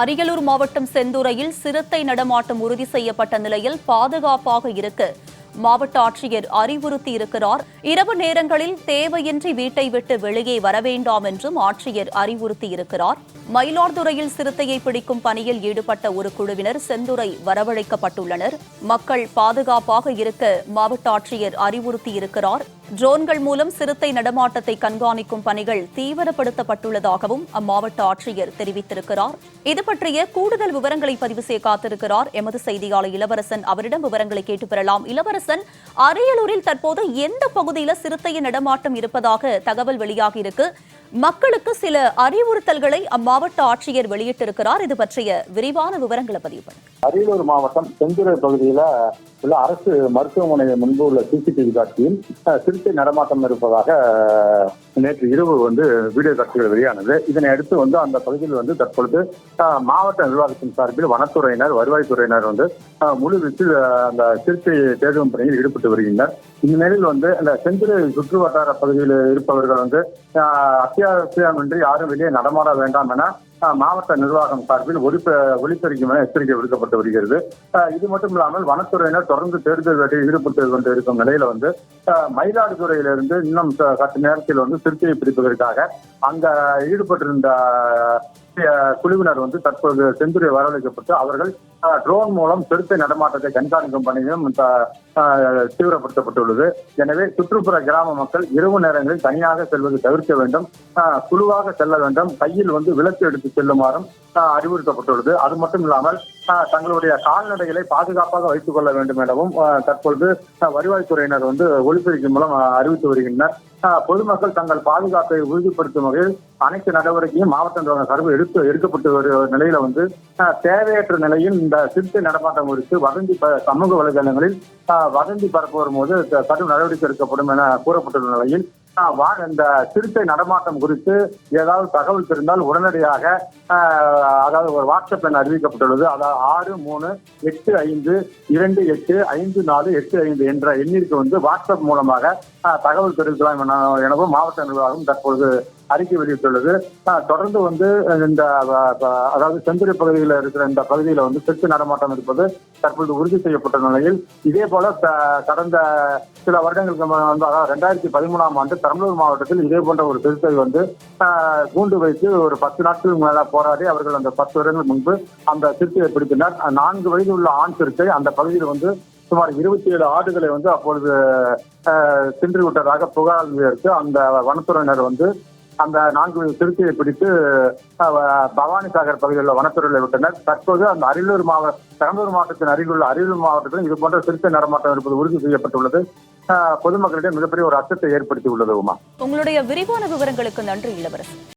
அரியலூர் மாவட்டம் செந்துறையில் சிறுத்தை நடமாட்டம் உறுதி செய்யப்பட்ட நிலையில் பாதுகாப்பாக இருக்க மாவட்ட ஆட்சியர் அறிவுறுத்தி இருக்கிறார். இரவு நேரங்களில் தேவையின்றி வீட்டை விட்டு வெளியே வர வேண்டாம் என்றும் ஆட்சியர் அறிவுறுத்தி இருக்கிறார். மயிலாடுதுறையில் சிறுத்தையை பிடிக்கும் பணியில் ஈடுபட்ட ஒரு குழுவினர் செந்துறை வரவழைக்கப்பட்டுள்ளனர். மக்கள் பாதுகாப்பாக இருக்க மாவட்ட ஆட்சியர் அறிவுறுத்தி இருக்கிறார். ட்ரோன்கள் மூலம் சிறுத்தை நடமாட்டத்தை கண்காணிக்கும் பணிகள் தீவிரப்படுத்தப்பட்டுள்ளதாகவும் அம்மாவட்ட ஆட்சியர் தெரிவித்திருக்கிறார். இது பற்றிய கூடுதல் விவரங்களை பதிவு செய்ய காத்திருக்கிறார். எமது செய்தியாளர் இளவரசன். அவரிடம் விவரங்களை கேட்டு பெறலாம். இளவரசன் அரியலூரில் தற்போது எந்த பகுதியில சிறுத்தையின் நடமாட்டம் இருப்பதாக தகவல் வெளியாகி இருக்கு. மக்களுக்கு சில அறிவுறுத்தல்களை அம்மாவட்ட ஆட்சியர் வெளியிட்டிருக்கிறார். இது பற்றிய விரிவான விவரங்களை பதிவு பண்ணுங்க அரியலூர் மாவட்டம் செந்துறை பகுதியில உள்ள அரசு மருத்துவமனை முன்பு உள்ள சிசிடிவி காட்சியில் சிறுத்தை நடமாட்டம் இருப்பதாக நேற்று இரவு வந்து வீடியோ காட்சிகள் வெளியானது. இதனை அடுத்து வந்து அந்த பகுதியில் வந்து தற்பொழுது மாவட்ட நிர்வாகத்தின் சார்பில் வனத்துறையினர் வருவாய்த்துறையினர் வந்து அஹ், முழு வீச்சில் அந்த சிறுத்தை தேடும் பணியில் ஈடுபட்டு வருகின்றனர். இந்த நிலையில் வந்து அந்த செந்துறை சுற்று வட்டார பகுதியில் இருப்பவர்கள் வந்து அஹ், அத்தியாவசியமின்றி யாரும் வெளியே நடமாட வேண்டாம் என மாவட்ட நிர்வாகம் சார்பில் ஒளிப்ப ஒளிப்பெருக்கும் என எச்சரிக்கை விடுக்கப்பட்டு வருகிறது. அஹ், இது மட்டும் இல்லாமல் வனத்துறையினர் தொடர்ந்து தேடுதல் வேட்டையில் ஈடுபட்டு கொண்டு இருக்கும் நிலையில வந்து மயிலாடுதுறையிலிருந்து இன்னும் சற்று நேரத்தில் வந்து திருச்சியை பிடிப்பதற்காக அங்க ஈடுபட்டிருந்த குழுவினர் வந்து தற்போது செந்துரை வரவழைக்கப்பட்டு அவர்கள் ட்ரோன் மூலம் சிறுத்தை நடமாட்டத்தை கண்காணிக்கும் பணியும் த- தீவிரப்படுத்தப்பட்டுள்ளது. எனவே சுற்றுப்புற கிராம மக்கள் இரவு நேரங்களில் தனியாக செல்வது தவிர்க்க வேண்டும். குழுவாக செல்ல வேண்டும். கையில் வந்து விளக்கு எடுத்து செல்லுமாறும் அறிவுறுத்தப்பட்டுள்ளது. அது மட்டும் இல்லாமல் தங்களுடைய கால்நடைகளை பாதுகாப்பாக வைத்துக் கொள்ள வேண்டும் எனவும் தற்பொழுது வருவாய்த்துறையினர் வந்து ஒளிபெருக்கி மூலம் அறிவித்து வருகின்றனர். பொதுமக்கள் தங்கள் பாதுகாப்பை உறுதிப்படுத்தும் வகையில் அனைத்து நடவடிக்கையும் மாவட்ட நிர்வாக சார்பில் எடுத்து எடுக்கப்பட்டு வரும் நிலையில வந்து தேவையற்ற நிலையில் இந்த சிறுத்தை நடமாட்டம் குறித்து வதந்தி ப- சமூக வலைதளங்களில் வதந்தி பரப்பு வரும்போது கடும் நடவடிக்கை எடுக்கப்படும் என கூறப்பட்டுள்ள நிலையில் இந்த சிறுத்தை நடமாட்டம் குறித்து ஏதாவது தகவல் தெரிந்தால் உடனடியாக அதாவது ஒரு வாட்ஸ்அப் எண் அறிவிக்கப்பட்டுள்ளது. அதாவது ஆறு மூணு எட்டு ஐந்து இரண்டு எட்டு ஐந்து நாலு எட்டு ஐந்து என்ற எண்ணிற்கு வந்து வாட்ஸ்அப் மூலமாக தகவல் தெரிவிக்கலாம் எனவும் மாவட்ட நிர்வாகம் தற்பொழுது அறிக்கை வெளியிட்டுள்ளது. தொடர்ந்து வந்து இந்த அதாவது செந்துறை பகுதியில் இருக்கிற இந்த பகுதியில் வந்து சிற்று நடமாட்டம் இருப்பது தற்பொழுது உறுதி செய்யப்பட்ட நிலையில். இதே போல கடந்த சில வருடங்களுக்கு வந்து அதாவது ரெண்டாயிரத்தி பதிமூணாம் ஆண்டு பெரம்பலூர் மாவட்டத்தில் இதே போன்ற ஒரு திருத்தல் வந்து கூண்டு வைத்து ஒரு பத்து நாட்களுக்கு மேல போராடி அவர்கள் அந்த பத்து வருடங்கள் முன்பு அந்த சிறுத்தையை பிடித்தனர். நான்கு வயது உள்ள ஆண் சிறுத்தை அந்த பகுதியில் வந்து சுமார் இருபத்தி ஏழு ஆடுகளை வந்து அப்பொழுது சென்று விட்டதாக புகார் எடுத்து அந்த வனத்துறையினர் வந்து அந்த நான்கு சிறுத்தையை பிடித்து பவானி சாகர் பகுதியில் உள்ள வனத்துறையில் விட்டனர். தற்போது அந்த அரியலூர் மாவட்ட பெரம்பலூர் மாவட்டத்தின் அருகில் உள்ள அரியலூர் மாவட்டத்தில் இது போன்ற சிறுத்தை நடமாட்டம் இருப்பது உறுதி செய்யப்பட்டுள்ளது. பொதுமக்களிடையே பொதுமக்களிடம் மிகப்பெரிய ஒரு அச்சத்தை ஏற்படுத்தி உள்ளது உமா. உங்களுடைய விரிவான விவரங்களுக்கு நன்றி இளவரசன்